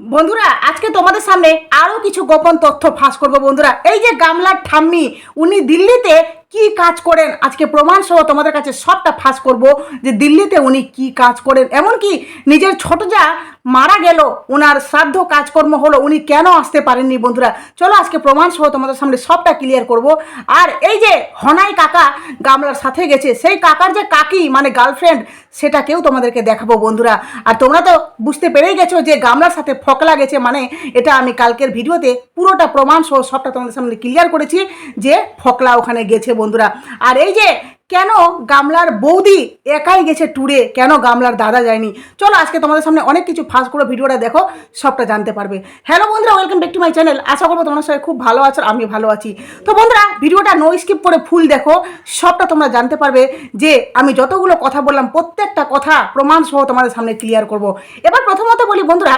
বন্ধুরা, আজকে তোমাদের সামনে আরও কিছু গোপন তথ্য ফাঁস করব বন্ধুরা। এই যে গামলার ঠাম্মি, উনি দিল্লিতে কি কাজ করেন? আজকে প্রমাণ সহ তোমাদের কাছে সবটা ফাঁস করব যে দিল্লিতে উনি কি কাজ করেন। এমনকি নিজের ছোট যা মারা গেল ওনার শ্রাদ্ধ কাজকর্ম হলো, উনি কেন আসতে পারেননি বন্ধুরা? চলো আজকে প্রমাণ সহ তোমাদের সামনে সবটা ক্লিয়ার করব। আর এই যে হনাই কাকা গামলার সাথে গেছে, সেই কাকার যে কাকি মানে গার্লফ্রেন্ড সেটাকেও তোমাদেরকে দেখাবো বন্ধুরা। আর তোমরা তো বুঝতে পেরেই গেছো যে গামলার সাথে ফকলা গেছে মানে এটা আমি কালকের ভিডিওতে পুরোটা প্রমাণ সহ সবটা তোমাদের সামনে ক্লিয়ার করেছি যে ফকলা ওখানে গেছে বন্ধুরা। আর এই যে, কেন গামলার বৌদি একাই গেছে ট্যুরে কেন গামলার দাদা যায়নি? চলো আজকে তোমাদের সামনে অনেক কিছু ফাস্ট করে ভিডিওটা দেখো, সবটা জানতে পারবে। হ্যালো বন্ধুরা welcome back to my channel আশা করব তোমার সবাই খুব ভালো আছো আমি ভালো আছি। তো বন্ধুরা, ভিডিওটা নো স্কিপ করে ফুল দেখো, সবটা তোমরা জানতে পারবে যে আমি যতগুলো কথা বললাম, প্রত্যেকটা কথা, প্রমাণ সহ তোমাদের সামনে ক্লিয়ার করব। এবার প্রথমত বলি বন্ধুরা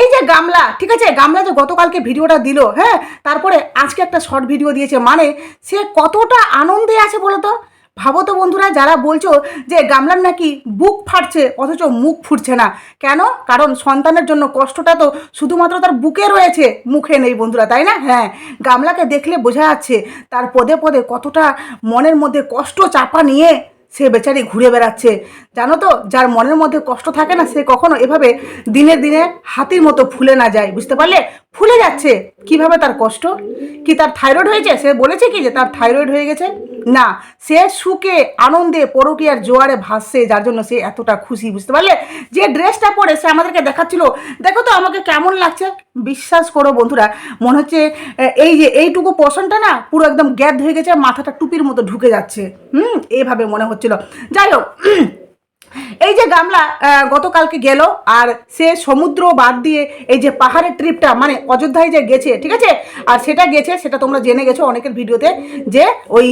এই যে গামলা, ঠিক আছে? গামলা যে গতকালকে ভিডিওটা দিল হ্যাঁ? তারপরে আজকে একটা শর্ট ভিডিও দিয়েছে। মানে সে কতটা আনন্দে আছে বলো তো? ভাবো তো বন্ধুরা, যারা বলছো যে গামলার নাকি বুক ফাটছে, অথচ মুখ ফুটছে না। কেন? কারণ সন্তানের জন্য কষ্টটা তো শুধুমাত্র তার বুকে রয়েছে, মুখে নেই বন্ধুরা, তাই না? হ্যাঁ গামলাকে দেখলে বোঝা যাচ্ছে তার পদে পদে কতটা মনের মধ্যে কষ্ট চাপা নিয়ে সে বেচারি ঘুরে বেড়াচ্ছে। জানো তো, যার মনের মধ্যে কষ্ট থাকে না, সে কখনো এভাবে দিনে দিনে হাতির মতো ফুলে না যায়, বুঝতে পারলে? ফুলে যাচ্ছে। কীভাবে তার কষ্ট? কি তার থাইরয়েড হয়েছে? সে বলেছে কি যে তার থাইরয়েড হয়ে গেছে? না, সে সুখে, আনন্দে পরকিয়ার জোয়ারে ভাসছে যার জন্য সে এতটা খুশি, বুঝতে পারলে? যে ড্রেসটা পরে সে আমাদেরকে দেখাচ্ছিল, দেখো তো আমাকে কেমন লাগছে। বিশ্বাস করো বন্ধুরা, মনে হচ্ছে এই যে এইটুকু পশনটা না, পুরো একদম গ্যাদ হয়ে গেছে, মাথাটা টুপির মতো ঢুকে যাচ্ছে। হুম, এভাবে মনে হচ্ছিল। যাই হোক এই যে গামলা গতকালকে গেল আর সে সমুদ্র বাদ দিয়ে এই যে পাহাড়ের ট্রিপটা মানে অযোধ্যায় যে গেছে, ঠিক আছে? আর সেটা গেছে, সেটা তোমরা জেনে গেছো অনেকের ভিডিওতে যে ওই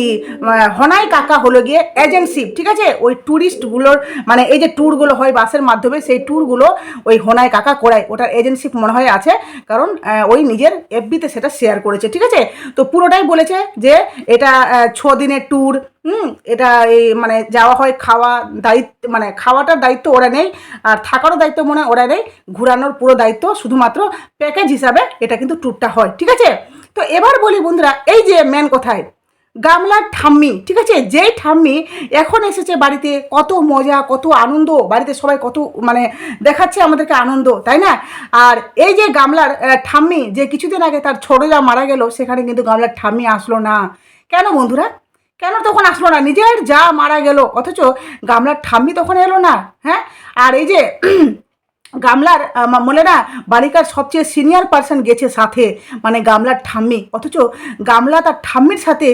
হনাই কাকা হলো গিয়ে এজেন্সি ঠিক আছে? ওই ট্যুরিস্টগুলোর মানে এই যে ট্যুরগুলো হয় বাসের মাধ্যমে, সেই ট্যুরগুলো ওই হনাই কাকা করায়। ওটার এজেন্সি মনে হয় আছে, কারণ ওই নিজের এফবিতে সেটা শেয়ার করেছে, ঠিক আছে? তো পুরোটাই বলেছে যে এটা ছ দিনের ট্যুর হুম? এটা এই মানে যাওয়া হয় খাওয়া, দায়িত্ব মানে খাওয়াটার দায়িত্ব ওরা নেই, আর থাকারও দায়িত্ব মনে হয় ওরা নেই, ঘোরানোর পুরো দায়িত্ব শুধুমাত্র প্যাকেজ হিসাবে এটা কিন্তু ট্যুরটা হয়, ঠিক আছে? তো এবার বলি বন্ধুরা, এই যে মেন কোথায়, গামলার ঠাম্মি, ঠিক আছে? যেই ঠাম্মি এখন এসেছে বাড়িতে, কত মজা, কত আনন্দ, বাড়িতে সবাই কত মানে দেখাচ্ছে আমাদেরকে আনন্দ, তাই না? আর এই যে গামলার ঠাম্মি, যে কিছুদিন আগে তার ছোট যা মারা গেল, সেখানে কিন্তু গামলার ঠাম্মি আসলো না। কেন বন্ধুরা? কেন তখন আসলো না? নিজের যা মারা গেল। অথচ গামলার ঠাম্মি তখন এলো না হ্যাঁ? আর এই যে গামলার মনে না বালিকার সবচেয়ে সিনিয়র পার্সন গেছে সাথে মানে গামলার ঠাম্মি। অথচ গামলা তার ঠাম্মির সাথে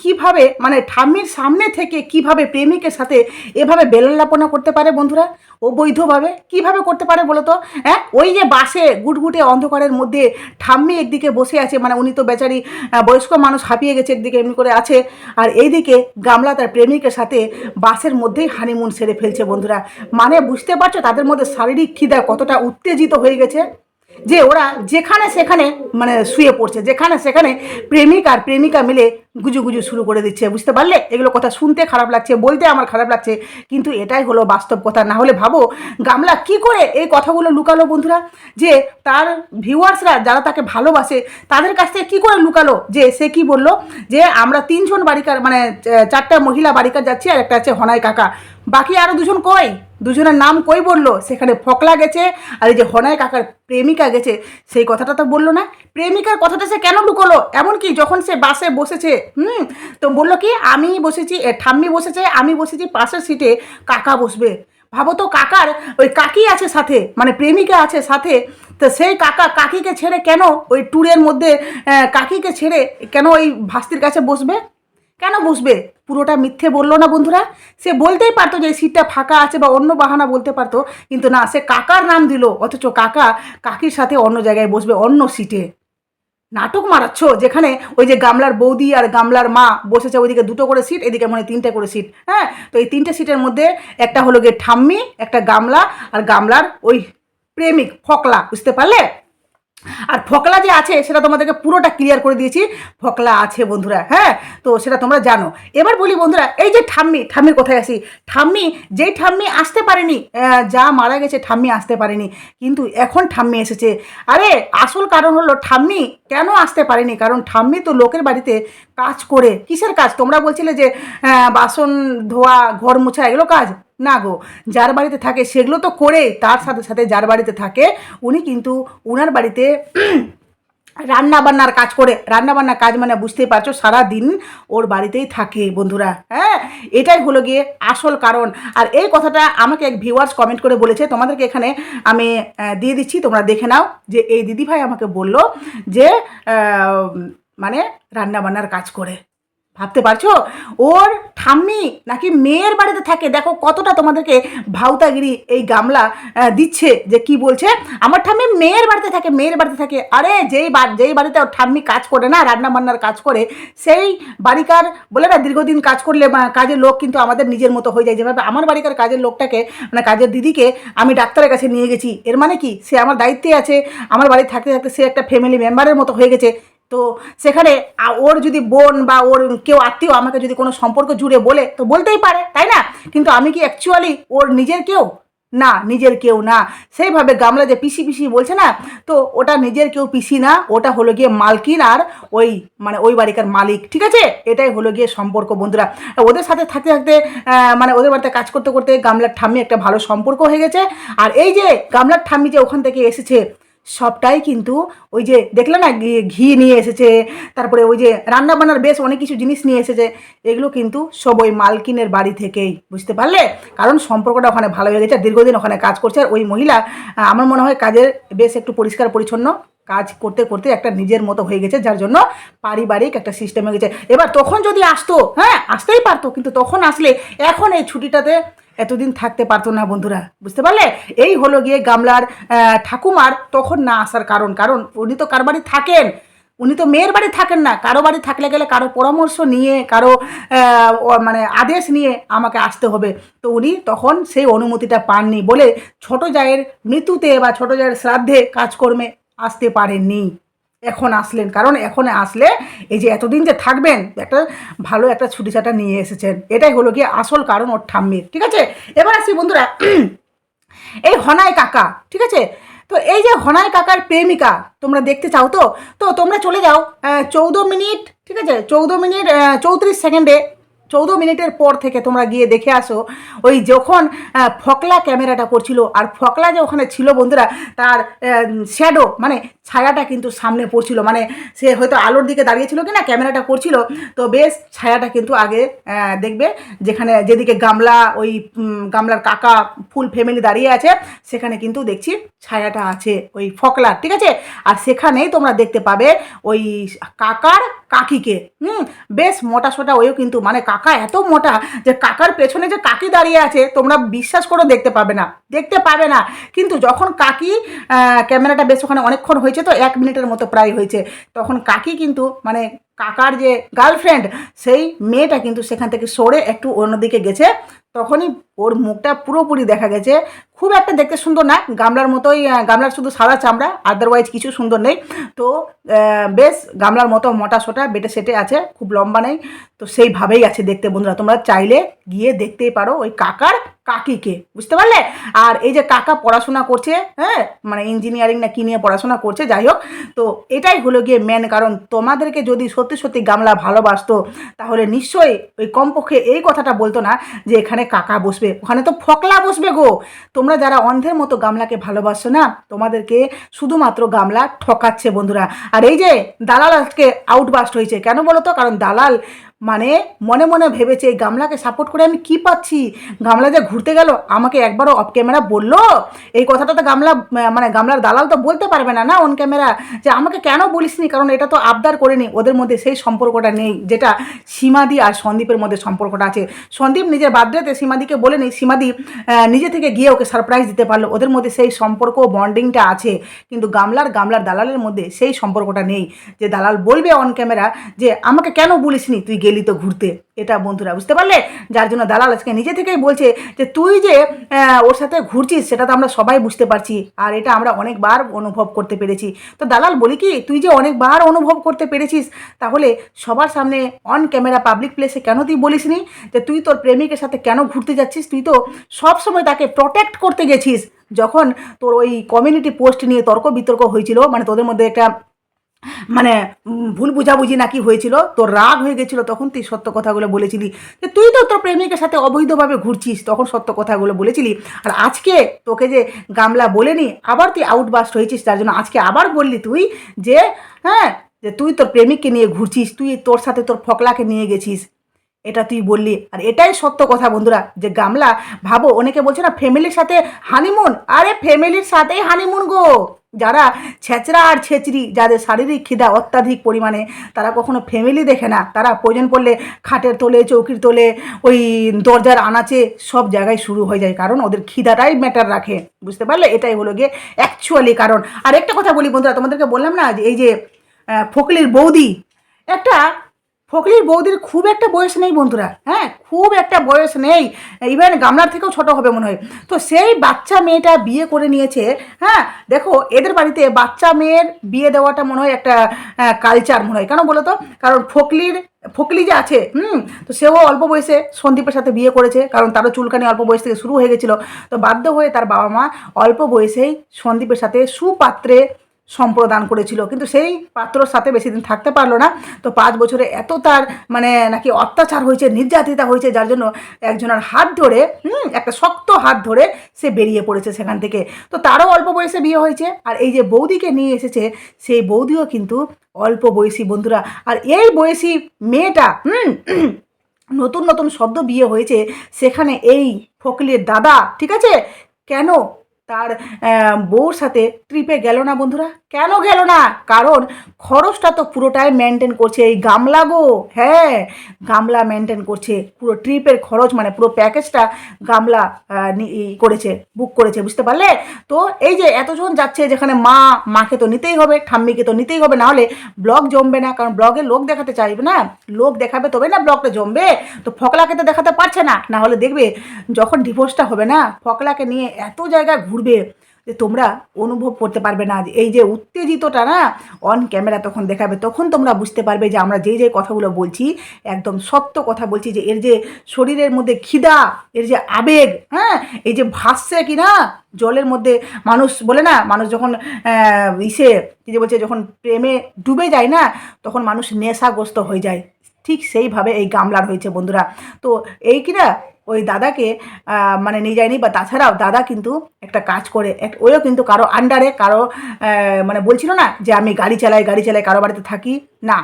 কীভাবে মানে ঠাম্মির সামনে থেকে কীভাবে প্রেমিকের সাথে এভাবে বেলাল্লাপনা করতে পারে বন্ধুরা? ও বৈধভাবে কীভাবে করতে পারে বলো তো? হ্যাঁ? ওই যে বাসে গুটগুটে অন্ধকারের মধ্যে ঠাম্মি একদিকে বসে আছে মানে উনি তো বেচারি বয়স্ক মানুষ হাঁপিয়ে গেছে একদিকে এমনি করে আছে, আর এইদিকে গামলা তার প্রেমিকের সাথে বাসের মধ্যেই হানিমুন সেরে ফেলছে বন্ধুরা। মানে বুঝতে পারছ তাদের মধ্যে শারীরিক খিদা কতটা উত্তেজিত হয়ে গেছে? যে ওরা যেখানে সেখানে মানে শুয়ে পড়ছে, যেখানে সেখানে প্রেমিক আর প্রেমিকা মিলে গুজু গুজু শুরু করে দিচ্ছে, বুঝতে পারলে? এগুলো কথা শুনতে খারাপ লাগছে, বলতে আমার খারাপ লাগছে, কিন্তু এটাই হলো বাস্তব কথা। না হলে ভাবো, গামলা কি করে এই কথাগুলো লুকালো বন্ধুরা? যে তার ভিউয়ার্সরা যারা তাকে ভালোবাসে, তাদের কাছ থেকে কী করে লুকালো? যে সে কি বলল? যে আমরা তিনজন বাড়িকার মানে চারটা মহিলা বাড়িকার যাচ্ছি আর একটা আছে হনাই কাকা। বাকি আরও দুজন কই? দুজনের নাম কই বলল? সেখানে ফকলা গেছে, আর এই যে হনায় কাকার প্রেমিকা গেছে, সেই কথাটা তো বলল না। প্রেমিকার কথাটা সে কেন লুকোলো? এমনকি যখন সে বাসে বসেছে, হুম, তো বলল কি, আমি বসেছি ঠাম্মি বসেছে, আমি বসেছি পাশের সিটে, কাকা বসবে। ভাবো তো কাকার ওই কাকি আছে সাথে মানে প্রেমিকা আছে সাথে, তো সেই কাকা কাকিকে ছেড়ে কেন ওই ট্যুরের মধ্যে কাকিকে ছেড়ে কেন ওই ভাস্তির কাছে বসবে? কেন বসবে? পুরোটা মিথ্যে বলল না বন্ধুরা? সে বলতেই পারতো যে সিটটা ফাঁকা আছে বা অন্য বাহানা বলতে পারতো, কিন্তু না, সে কাকার নাম দিল, অথচ কাকা কাকির সাথে অন্য জায়গায় বসবে, অন্য সিটে। নাটক মারাচ্ছ? যেখানে ওই যে গামলার বৌদি আর গামলার মা বসেছে, ওইদিকে দুটো করে সিট, এদিকে মানে তিনটে করে সিট হ্যাঁ? তো এই তিনটে সিটের মধ্যে একটা হলো গিয়ে ঠাম্মি, একটা গামলা, আর গামলার ওই প্রেমিক, ফকলা, বুঝতে পারলে? আর ফকলা যে আছে, সেটা তোমাদেরকে পুরোটা ক্লিয়ার করে দিয়েছি। ফকলা আছে বন্ধুরা হ্যাঁ? তো সেটা তোমরা জানো। এবার বলি বন্ধুরা, এই যে ঠাম্মি ঠাম্মির কোথায় আসি ঠাম্মি, যেই ঠাম্মি আসতে পারেনি যা মারা গেছে ঠাম্মি আসতে পারেনি, কিন্তু এখন ঠাম্মি এসেছে। আরে, আসল কারণ হলো ঠাম্মি কেন আসতে পারেনি? কারণ ঠাম্মি তো লোকের বাড়িতে কাজ করে। কিসের কাজ? তোমরা বলছিলে যে বাসন ধোয়া, ঘর মোছা, এগুলো কাজ? না গো, যার বাড়িতে থাকে সেগুলো তো করে তার সাথে সাথে যার বাড়িতে থাকে, উনি কিন্তু উনার বাড়িতে রান্না বান্নার কাজ করে। রান্না বান্নার কাজ মানে বুঝতেই পারছ সারা দিন ওর বাড়িতেই থাকে বন্ধুরা হ্যাঁ? এটাই হলো গিয়ে আসল কারণ। আর এই কথাটা আমাকে এক ভিউয়ার্স কমেন্ট করে বলেছে, তোমাদেরকে এখানে আমি দিয়ে দিচ্ছি, তোমরা দেখে নাও যে এই দিদিভাই আমাকে বলল যে মানে রান্না বান্নার কাজ করে। ভাবতে পারছ? ওর ঠাম্মি নাকি মেয়ের বাড়িতে থাকে। দেখো কতটা তোমাদেরকে ভাউতাগিরি এই গামলা দিচ্ছে যে কি বলছে? আমার ঠাম্মি মেয়ের বাড়িতে থাকে, মেয়ের বাড়িতে থাকে। আরে যেই যেই বাড়িতে ওর ঠাম্মি কাজ করে না রান্না বান্নার কাজ করে, সেই বাড়িকার বলে না, দীর্ঘদিন কাজ করলে কাজের লোক কিন্তু আমাদের নিজের মতো হয়ে যায়। যেভাবে আমার বাড়িকার কাজের লোকটাকে মানে কাজের দিদিকে আমি ডাক্তারের কাছে নিয়ে গেছি। এর মানে কি? সে আমার দায়িত্বে আছে। আমার বাড়ি থাকতে থাকতে সে একটা ফ্যামিলি মেম্বারের মতো হয়ে গেছে। তো সেখানে ওর যদি বোন বা ওর কেউ আত্মীয় আমাকে যদি কোনো সম্পর্ক জুড়ে বলে, তো বলতেই পারে, তাই না? কিন্তু আমি কি অ্যাকচুয়ালি ওর নিজের কেউ? না, নিজের কেউ না। সেইভাবে গামলা যে পিসি পিসি বলছে না, তো ওটা নিজের কেউ পিসি না, ওটা হলো গিয়ে মালকিন আর ওই মানে ওই বাড়িকার মালিক, ঠিক আছে? এটাই হলো গিয়ে সম্পর্ক, বন্ধুরা। ওদের সাথে থাকতে থাকতে মানে ওদের বাড়িতে কাজ করতে করতে গামলার ঠাম্মি একটা ভালো সম্পর্ক হয়ে গেছে। আর এই যে গামলার ঠাম্মি যে ওখান থেকে এসেছে সবটাই কিন্তু ওই যে দেখলে না ঘি- নিয়ে এসেছে, তারপরে ওই যে রান্নাবান্নার বেশ অনেক কিছু জিনিস নিয়ে এসেছে, এগুলো কিন্তু সব ওই মালকিনের বাড়ি থেকেই, বুঝতে পারলে? কারণ সম্পর্কটা ওখানে ভালো হয়ে গেছে দীর্ঘদিন ওখানে কাজ করছে, আর ওই মহিলা আমার মনে হয় কাজের বেশ একটু পরিষ্কার পরিচ্ছন্ন কাজ করতে করতে একটা নিজের মতো হয়ে গেছে, যার জন্য পারিবারিক একটা সিস্টেম হয়ে গেছে। এবার তখন যদি আসতো হ্যাঁ আসতেই পারতো, কিন্তু তখন আসলে এখন এই ছুটিটাতে এতদিন থাকতে পারতো না বন্ধুরা, বুঝতে পারলে? এই হলো গিয়ে গামলার ঠাকুমার তখন না আসার কারণ। কারণ উনি তো কার বাড়ি থাকেন, উনি তো মেয়ের বাড়ি থাকেন না। কারও বাড়ি থাকলে গেলে কারও পরামর্শ নিয়ে, কারও মানে আদেশ নিয়ে আমাকে আসতে হবে। তো উনি তখন সেই অনুমতিটা পাননি বলে ছোট জায়ের মৃত্যুতে বা ছোট জায়ের শ্রাদ্ধে কাজকর্মে আসতে পারেননি। এখন আসলেন। কারণ এখন আসলে এই যে এতদিন যে থাকবেন, একটা ভালো একটা ছুটি ছাটা নিয়ে এসেছেন। এটাই হলো গিয়ে আসল কারণ ওর ঠাম্মির। ঠিক আছে? এবার আসি বন্ধুরা, এই হনায় কাকা। ঠিক আছে? তো এই যে হনাই কাকার প্রেমিকা, তোমরা দেখতে চাও তো? তো তোমরা চলে যাও চৌদ্দ মিনিট, ঠিক আছে? চৌদ্দ মিনিট চৌত্রিশ সেকেন্ডে চৌদ্দ মিনিটের পর থেকে তোমরা গিয়ে দেখে আসো, ওই যখন ফকলা ক্যামেরাটা করছিল, আর ফকলা যে ওখানে ছিল বন্ধুরা, তার শ্যাডো মানে ছায়াটা কিন্তু সামনে পড়ছিল মানে সে হয়তো আলোর দিকে দাঁড়িয়েছিল কি না ক্যামেরাটা করছিল, তো বেশ ছায়াটা কিন্তু আগে দেখবে, যেখানে, যেদিকে গামলা, ওই গামলার কাকা ফুল ফ্যামিলি দাঁড়িয়ে আছে, সেখানে কিন্তু দেখছি ছায়াটা আছে ওই ফকলার, ঠিক আছে? আর সেখানেই তোমরা দেখতে পাবে ওই কাকার কাকিকে। হুম, বেশ মোটা সোটা ওইও কিন্তু। মানে কাকা এত মোটা যে কাকার পেছনে যে কাকি দাঁড়িয়ে আছে, তোমরা বিশ্বাস করে দেখতে পাবে না। দেখতে পাবে না। কিন্তু যখন কাকি ক্যামেরাটা বেশ ওখানে অনেকক্ষণ হয়েছে তো, এক মিনিটের মতো প্রায় হয়েছে। তখন কাকি কিন্তু মানে কাকার যে গার্লফ্রেন্ড সেই মেয়েটা কিন্তু সেখান থেকে সরে একটু অন্যদিকে গেছে। তখনই ওর মুখটা পুরোপুরি দেখা গেছে। খুব একটা দেখতে সুন্দর না, গামলার মতোই গামলার শুধু সাদা চামড়া আদারওয়াইজ কিছু সুন্দর নেই। তো বেশ গামলার মতো মোটা সোটা বেটে সেটে আছে, খুব লম্বা নেই। তো সেইভাবেই আছে দেখতে বন্ধুরা, তোমরা চাইলে গিয়ে দেখতেই পারো ওই কাকার কাকিকে, বুঝতে পারলে? আর এই যে কাকা পড়াশোনা করছে হ্যাঁ মানে ইঞ্জিনিয়ারিং না কি নিয়ে পড়াশোনা করছে, যাই হোক। তো এটাই হলো গিয়ে মেন কারণ, তোমাদেরকে যদি সত্যি সত্যি গামলা ভালোবাসতো, তাহলে নিশ্চয়ই ওই কমপক্ষে এই কথাটা বলতো না যে এখানে কাকা বসবে, ওখানে তো ফকলা বসবে গো। তোমরা যারা অন্ধের মতো গামলাকে ভালোবাসো না, তোমাদেরকে শুধুমাত্র গামলা ঠকাচ্ছে বন্ধুরা। আর এই যে দালাল আজকে আউটবাস্ট হয়েছে, কেন বলো তো? কারণ দালাল মানে মনে মনে ভেবেছে, এই গামলাকে সাপোর্ট করে আমি কি পাচ্ছি? গামলা যে ঘুরতে গেল, আমাকে একবারও অফ ক্যামেরা বলল? এই কথাটা তো গামলা মানে গামলার দালাল তো বলতে পারবে না না অন ক্যামেরা যে আমাকে কেন বলিসনি? কারণ এটা তো আবদার করেনি, ওদের মধ্যে সেই সম্পর্কটা নেই, যেটা সীমাদি আর সন্দীপের মধ্যে সম্পর্কটা আছে। সন্দীপ নিজের বার্থডেতে সীমাদিকে বলে নেই, সীমাদি নিজে থেকে গিয়ে ওকে সারপ্রাইজ দিতে পারল। ওদের মধ্যে সেই সম্পর্ক বন্ডিংটা আছে। কিন্তু গামলার গামলার দালালের মধ্যে সেই সম্পর্কটা নেই। যে দালাল বলবে অন ক্যামেরা যে, আমাকে কেন বলিসনি? তুই গেলি তো ঘুরতে। এটা বন্ধুরা বুঝতে পারলে? যার জন্য দালাল আজকে নিজে থেকেই বলছে যে, তুই যে ওর সাথে ঘুরছিস, সেটা তো আমরা সবাই বুঝতে পারছি। আর এটা আমরা অনেকবার অনুভব করতে পেরেছি। তো দালাল বলি কি, তুই যে অনেকবার অনুভব করতে পেরেছিস, তাহলে সবার সামনে অন ক্যামেরা পাবলিক প্লেসে কেন তুই বলিস নি? যে, তুই তোর প্রেমিকের সাথে কেন ঘুরতে যাচ্ছিস? তুই তো সব সময় তাকে প্রোটেক্ট করতে গেছিস। যখন তোর ওই কমিউনিটি পোস্ট নিয়ে তর্ক বিতর্ক হয়েছিল মানে তোদের মধ্যে একটা মানে ভুল বুঝাবুঝি নাকি হয়েছিল তোর রাগ হয়ে গেছিল, তখন তুই সত্য কথাগুলো বলেছিলি। যে তুই তো তোর প্রেমিকের সাথে অবৈধভাবে ঘুরছিস, তখন সত্য কথাগুলো বলেছিলি। আর আজকে তোকে যে গামলা বলেনি, আবার তুই আউটবাস্ট হয়েছিস তার জন্য আজকে আবার বললি তুই যে হ্যাঁ যে তুই তোর প্রেমিককে নিয়ে ঘুরছিস, তুই তোর সাথে তোর ফকলাকে নিয়ে গেছিস। এটা তুই বললি। আর এটাই সত্য কথা বন্ধুরা, যে গামলা, ভাবো, অনেকে বলছে না ফ্যামিলির সাথে হানিমুন আরে ফ্যামিলির সাথেই হানিমুন গো। যারা ছেচড়া আর ছেচড়ি, যাদের শারীরিক খিদা অত্যাধিক পরিমাণে, তারা কখনো ফ্যামিলি দেখে না। তারা প্রয়োজন পড়লে খাটের তোলে, চৌকির তোলে, ওই দরজার আনাচে সব জায়গায় শুরু হয়ে যায়। কারণ ওদের খিদাটাই ম্যাটার রাখে। বুঝতে পারলে? এটাই হলো গিয়ে অ্যাকচুয়ালি কারণ। আর একটা কথা বলি বন্ধুরা, তোমাদেরকে বললাম না যে এই যে ফকলির বৌদি, একটা ফকলির বৌদির খুব একটা বয়স নেই বন্ধুরা হ্যাঁ খুব একটা বয়স নেই। ইভেন গামলার থেকেও ছোট হবে মনে হয়। তো সেই বাচ্চা মেয়েটা বিয়ে করে নিয়েছে হ্যাঁ দেখো, এদের বাড়িতে বাচ্চা মেয়ের বিয়ে দেওয়াটা মনে হয় একটা কালচার মনে হয়। কেন বলো তো? কারণ ফকলির ফকলি যে আছে, হুম, তো সেও অল্প বয়সে সন্দীপের সাথে বিয়ে করেছে, কারণ তারও চুলকানি অল্প বয়স থেকে শুরু হয়ে গেছিল। তো বাধ্য হয়ে তার বাবা মা অল্প বয়সেই সন্দীপের সাথে সুপাত্রে সম্প্রদান করেছিল। কিন্তু সেই পাত্রর সাথে বেশি দিন থাকতে পারল না। তো পাঁচ বছরে এত তার মানে নাকি অত্যাচার হয়েছে, নির্যাতিতা হয়েছে, যার জন্য একজনের হাত ধরে, হুম, একটা শক্ত হাত ধরে সে বেরিয়ে পড়েছে সেখান থেকে। তো তারও অল্প বয়সে বিয়ে হয়েছে। আর এই যে বৌদিকে নিয়ে এসেছে, সেই বৌদিও কিন্তু অল্প বয়সী বন্ধুরা। আর এই বয়সী মেয়েটা, হুম, নতুন নতুন শব্দ বিয়ে হয়েছে। সেখানে এই ফকলির দাদা, ঠিক আছে? কেন তার বউর সাথে ট্রিপে গেল না বন্ধুরা? কেন গেল না? কারণ খরচটা তো পুরোটাই মেনটেন করছে এই গামলা গো। হ্যাঁ গামলা মেনটেন করছে। পুরো ট্রিপের খরচ মানে পুরো প্যাকেজটা গামলা করেছে বুক করেছে, বুঝতে পারলে? তো এই যে এতজন যাচ্ছে যেখানে মা, মাকে তো নিতেই হবে, ঠাম্মিকে তো নিতেই হবে নাহলে ব্লগ জমবে না। কারণ ব্লগে লোক দেখাতে চাইবে না। লোক দেখাবে তবে না ব্লগটা জমবে। তো ফকলাকে তো দেখাতে পারছে না। না হলে দেখবে যখন ডিভোর্সটা হবে না, ফকলাকে নিয়ে এত জায়গায় ঘুরবে, যে তোমরা অনুভব করতে পারবে না, যে এই যে উত্তেজিতটা না অন ক্যামেরা তখন দেখাবে, তখন তোমরা বুঝতে পারবে যে আমরা যেই যে কথাগুলো বলছি, একদম সত্য কথা বলছি, যে এর যে শরীরের মধ্যে খিদা, এর যে আবেগ হ্যাঁ এই যে ভাসছে কি না জলের মধ্যে মানুষ বলে না, মানুষ যখন ইসে, কি যে বলছে, যখন প্রেমে ডুবে যায় না, তখন মানুষ নেশাগ্রস্ত হয়ে যায়। ঠিক সেইভাবে এই গামলার হয়েছে বন্ধুরা। তো এই কিনা ওই দাদাকে মানে নিয়ে যায়নি, বা তাছাড়াও দাদা কিন্তু একটা কাজ করে, এক ওইও কিন্তু কারও আন্ডারে কারও মানে বলছিল না যে আমি গাড়ি চালাই গাড়ি চালাই কারও বাড়িতে থাকি। না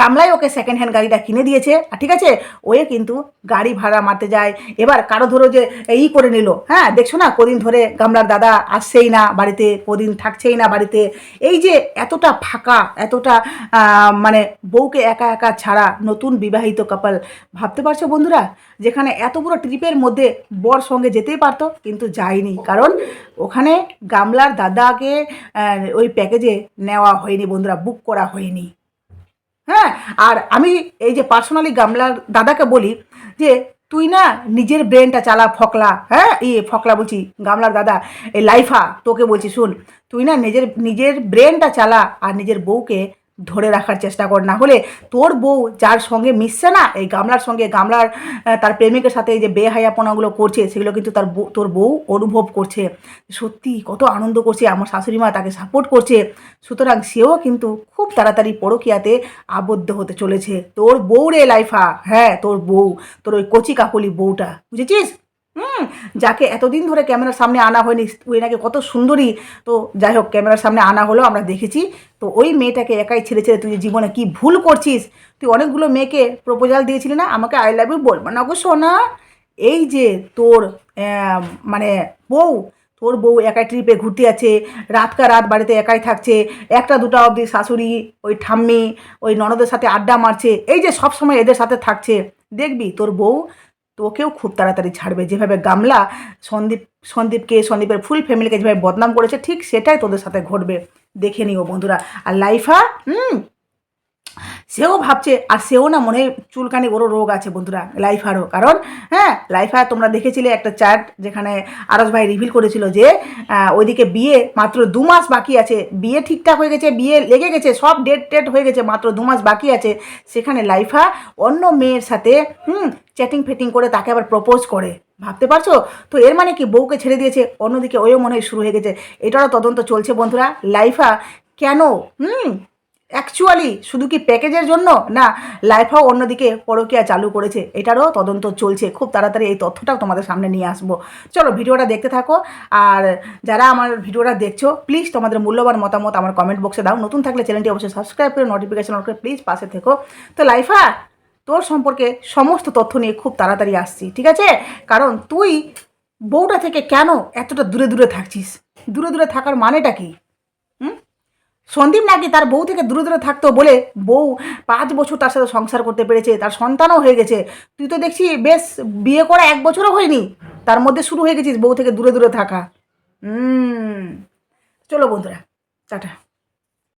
গামলায় ওকে সেকেন্ড হ্যান্ড গাড়িটা কিনে দিয়েছে, আর ঠিক আছে? ওয়ে কিন্তু গাড়ি ভাড়া মারতে যায়। এবার কারও ধরো যে ই করে নিল হ্যাঁ? দেখছ না? কদিন ধরে গামলার দাদা আসছেই না বাড়িতে, কদিন থাকছেই না বাড়িতে। এই যে এতটা ফাঁকা, এতটা মানে বউকে একা একা ছাড়া নতুন বিবাহিত কাপল ভাবতে পারছ বন্ধুরা? যেখানে এত বড় ট্রিপের মধ্যে বর সঙ্গে যেতেই পারতো, কিন্তু যায়নি। কারণ ওখানে গামলার দাদাকে ওই প্যাকেজে নেওয়া হয়নি বন্ধুরা বুক করা হয়নি। হ্যাঁ আর আমি এই যে পার্সোনালি গামলার দাদাকে বলি যে, তুই না নিজের ব্রেনটা চালা, ফকলা হ্যাঁ ইয়ে ফকলা বলছি, গামলার দাদা, এই লাইফা, তোকে বলছি, শুন, তুই না নিজের নিজের ব্রেনটা চালা আর নিজের বউকে ধরে রাখার চেষ্টা কর, না হলে তোর বউ যার সঙ্গে মিশছে না, এই গামলার সঙ্গে, গামলার তার প্রেমিকের সাথে এই যে বেহায়াপনাগুলো করছে, সেগুলো কিন্তু তার তোর বউ অনুভব করছে। সত্যি কত আনন্দ করছে, আমার শাশুড়ি মা তাকে সাপোর্ট করছে। সুতরাং সেও কিন্তু খুব তাড়াতাড়ি পরকিয়াতে আবদ্ধ হতে চলেছে। তোর বউ রে লাইফা হ্যাঁ তোর বউ, তোর ওই কচি কাকলি বউটা, বুঝেছিস? হুম, যাকে এতদিন ধরে ক্যামেরার সামনে আনা হয়নি ওই নাকি কত সুন্দরী। তো যাই হোক, ক্যামেরার সামনে আনা হলো, আমরা দেখেছি। তো ওই মেয়েটাকে একাই ছেড়ে ছেড়ে তুই জীবনে কি ভুল করছিস, তুই অনেকগুলো মেয়েকে প্রপোজাল দিয়েছিলি না? আমাকে আই লাভ ইউ বলব না গো সোনা। এই যে তোর মানে বউ, তোর বউ একাই ট্রিপে ঘুরতে আছে রাতকা রাত বাড়িতে একাই থাকছে, একটা দুটা অবধি শাশুড়ি, ওই ঠাম্মি, ওই ননদের সাথে আড্ডা মারছে, এই যে সব সময় এদের সাথে থাকছে। দেখবি তোর বউ তোকেও খুব তাড়াতাড়ি ছাড়বে। যেভাবে গামলা সন্দীপ, সন্দীপকে, সন্দীপের ফুল ফ্যামিলিকে যেভাবে বদনাম করেছে, ঠিক সেটাই তোদের সাথে ঘটবে। দেখে নিও বন্ধুরা। আর লাইফা, হুম? সেও ভাবছে, আর সেও না মনে চুলকানি বড় রোগ আছে বন্ধুরা লাইফারও কারণ হ্যাঁ লাইফার তোমরা দেখেছিলে একটা চার্ট যেখানে আরস ভাই রিভিল করেছিল যে ওইদিকে বিয়ে মাত্র দু মাস বাকি আছে। বিয়ে ঠিকঠাক হয়ে গেছে, বিয়ে লেগে গেছে, সব ডেট টেট হয়ে গেছে, মাত্র দু মাস বাকি আছে। সেখানে লাইফা অন্য মেয়ের সাথে, হুম চ্যাটিং ফেটিং করে তাকে আবার প্রপোজ করে। ভাবতে পারছ? তো এর মানে কি? বউকে ছেড়ে দিয়েছে, অন্যদিকে ওইও মনে হয় শুরু হয়ে গেছে। এটারও তদন্ত চলছে বন্ধুরা। লাইফা কেন, হুম অ্যাকচুয়ালি শুধু কি প্যাকেজের জন্য? না লাইফাও অন্যদিকে পরকিয়া চালু করেছে। এটারও তদন্ত চলছে। খুব তাড়াতাড়ি এই তথ্যটাও তোমাদের সামনে নিয়ে আসব। চলো, ভিডিওটা দেখতে থাকো। আর যারা আমার ভিডিওটা দেখছ প্লিজ তোমাদের মূল্যবান মতামত আমার কমেন্ট বক্সে দাও। নতুন থাকলে চ্যানেলটি অবশ্যই সাবস্ক্রাইব করে নোটিফিকেশন করে প্লিজ পাশে থেকো। তো লাইফা, তোর সম্পর্কে সমস্ত তথ্য নিয়ে খুব তাড়াতাড়ি আসছি, ঠিক আছে? কারণ তুই বউটা থেকে কেন এতটা দূরে দূরে থাকছিস? দূরে দূরে থাকার মানেটা কি? সন্দীপ নাকি তার বউ থেকে দূরে দূরে থাকতো বলে বউ পাঁচ বছর তার সাথে সংসার করতে পেরেছে, তার সন্তানও হয়ে গেছে। তুই তো দেখছি বেশ বিয়ে করা এক বছরও হয়নি। তার মধ্যে শুরু হয়ে গেছিস বউ থেকে দূরে দূরে থাকা। হুম চলো বন্ধুরা, টাটা।